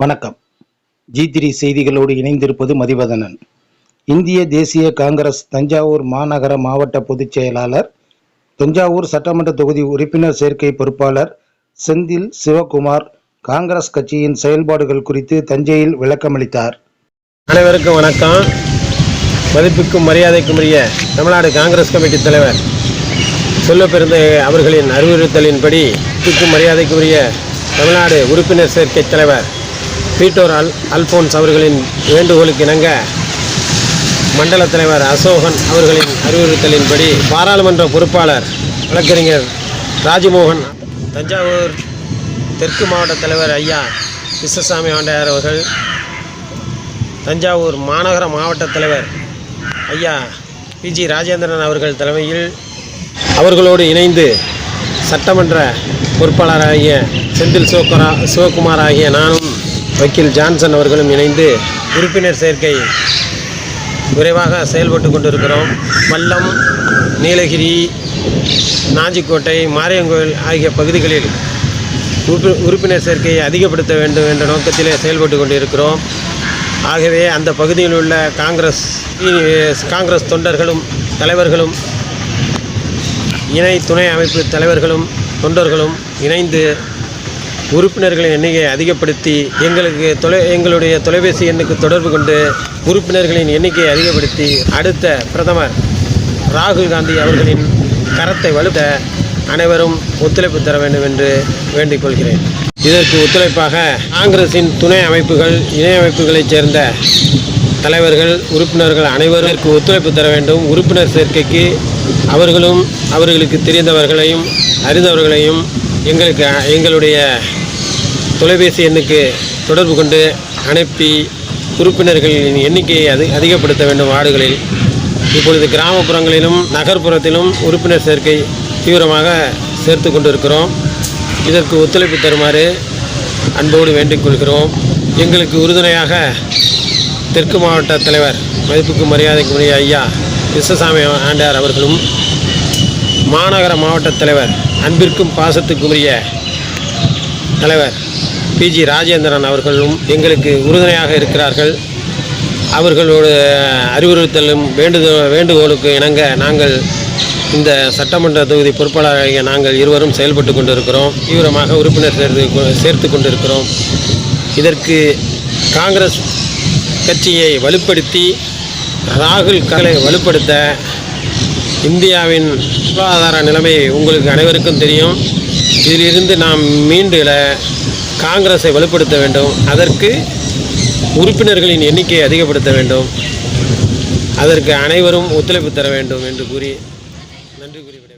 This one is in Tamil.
வணக்கம். ஜி த்ரீ செய்திகளோடு இணைந்திருப்பது மதிவதனன். இந்திய தேசிய காங்கிரஸ் தஞ்சாவூர் மாநகர மாவட்ட பொதுச் செயலாளர் தஞ்சாவூர் சட்டமன்ற தொகுதி உறுப்பினர் சேர்க்கை பொறுப்பாளர் செந்தில் சிவகுமார் காங்கிரஸ் கட்சியின் செயல்பாடுகள் குறித்து தஞ்சையில் விளக்கமளித்தார். அனைவருக்கும் வணக்கம். மதிப்புக்கும் மரியாதைக்கும் உரிய தமிழ்நாடு காங்கிரஸ் கமிட்டி தலைவர் செல்வப்பெருந்த அவர்களின் அறிவுறுத்தலின்படி மதிப்புக்கும் மரியாதைக்குரிய உரிய தமிழ்நாடு உறுப்பினர் சேர்க்கை தலைவர் பீட்டோர் அல் அல்போன்ஸ் அவர்களின் வேண்டுகோளுக்கு இணங்க மண்டல தலைவர் அசோகன் அவர்களின் அறிவுறுத்தலின்படி பாராளுமன்ற பொறுப்பாளர் வழக்கறிஞர் ராஜமோகன் தஞ்சாவூர் தெற்கு மாவட்ட தலைவர் ஐயா கிருஷ்ணசாமி ஆண்டையார் அவர்கள் தஞ்சாவூர் மாநகர மாவட்ட தலைவர் ஐயா பிஜி ராஜேந்திரன் அவர்கள் தலைமையில் அவர்களோடு இணைந்து சட்டமன்ற பொறுப்பாளராகிய செந்தில் சிவகுமாரா சிவகுமார் ஆகிய நானும் வக்கீல் ஜான்சன் அவர்களும் இணைந்து உறுப்பினர் சேர்க்கை விரைவாக செயல்பட்டு கொண்டிருக்கிறோம். வல்லம் நீலகிரி நாஞ்சிக்கோட்டை மாரியங்கோயில் ஆகிய பகுதிகளில் உறுப்பினர் சேர்க்கையை அதிகப்படுத்த வேண்டும் என்ற நோக்கத்திலே செயல்பட்டு கொண்டிருக்கிறோம். ஆகவே அந்த பகுதியில் உள்ள காங்கிரஸ் காங்கிரஸ் தொண்டர்களும் தலைவர்களும் இணை துணை அமைப்பு தலைவர்களும் தொண்டர்களும் இணைந்து உறுப்பினர்களின் எண்ணிக்கையை அதிகப்படுத்தி எங்களுக்கு தொலை எங்களுடைய தொலைபேசி எண்ணுக்கு தொடர்பு கொண்டு உறுப்பினர்களின் எண்ணிக்கையை அதிகப்படுத்தி அடுத்த பிரதமர் ராகுல் காந்தி அவர்களின் கரத்தை வலுத்த அனைவரும் ஒத்துழைப்பு தர வேண்டும் என்று வேண்டிக் கொள்கிறேன். இதற்கு ஒத்துழைப்பாக காங்கிரசின் துணை அமைப்புகள் இணை அமைப்புகளைச் சேர்ந்த தலைவர்கள் உறுப்பினர்கள் அனைவருக்கு ஒத்துழைப்பு தர வேண்டும். உறுப்பினர் சேர்க்கைக்கு அவர்களும் அவர்களுக்கு தெரிந்தவர்களையும் அறிந்தவர்களையும் எங்களுக்கு எங்களுடைய தொலைபேசி எண்ணுக்கு தொடர்பு கொண்டு அனுப்பி உறுப்பினர்களின் எண்ணிக்கையை அது அதிகப்படுத்த வேண்டும் வார்டுகளில் இப்பொழுது கிராமப்புறங்களிலும் நகர்ப்புறத்திலும் உறுப்பினர் சேர்க்கை தீவிரமாக சேர்த்து கொண்டிருக்கிறோம். இதற்கு ஒத்துழைப்பு தருமாறு அன்போடு வேண்டிக் கொள்கிறோம். எங்களுக்கு உறுதுணையாக தெற்கு மாவட்ட தலைவர் மதிப்புக்கு மரியாதைக்கு உரிய ஐயா கிருஷ்ணசாமி ஆண்டார் அவர்களும் மாநகர மாவட்ட தலைவர் அன்பிற்கும் பாசத்துக்குரிய தலைவர் பிஜி ராஜேந்திரன் அவர்களும் எங்களுக்கு உறுதுணையாக இருக்கிறார்கள். அவர்களோட அறிவுறுத்தலும் வேண்டுதோ வேண்டுகோளுக்கு இணங்க நாங்கள் இந்த சட்டமன்ற தொகுதி பொறுப்பாளராகிய நாங்கள் இருவரும் செயல்பட்டு கொண்டிருக்கிறோம். தீவிரமாக உறுப்பினர் சேர்த்து கொ- சேர்த்து கொண்டிருக்கிறோம். இதற்கு காங்கிரஸ் கட்சியை வலுப்படுத்தி ராகுல் கலை வலுப்படுத்த இந்தியாவின் பொருளாதார நிலைமை உங்களுக்கு அனைவருக்கும் தெரியும். இதிலிருந்து நாம் மீண்டு காங்கிரஸை வலுப்படுத்த வேண்டும். அதற்கு உறுப்பினர்களின் எண்ணிக்கையை அதிகப்படுத்த வேண்டும். அதற்கு அனைவரும் ஒத்துழைப்பு தர வேண்டும் என்று கூறி நன்றி கூறிவிட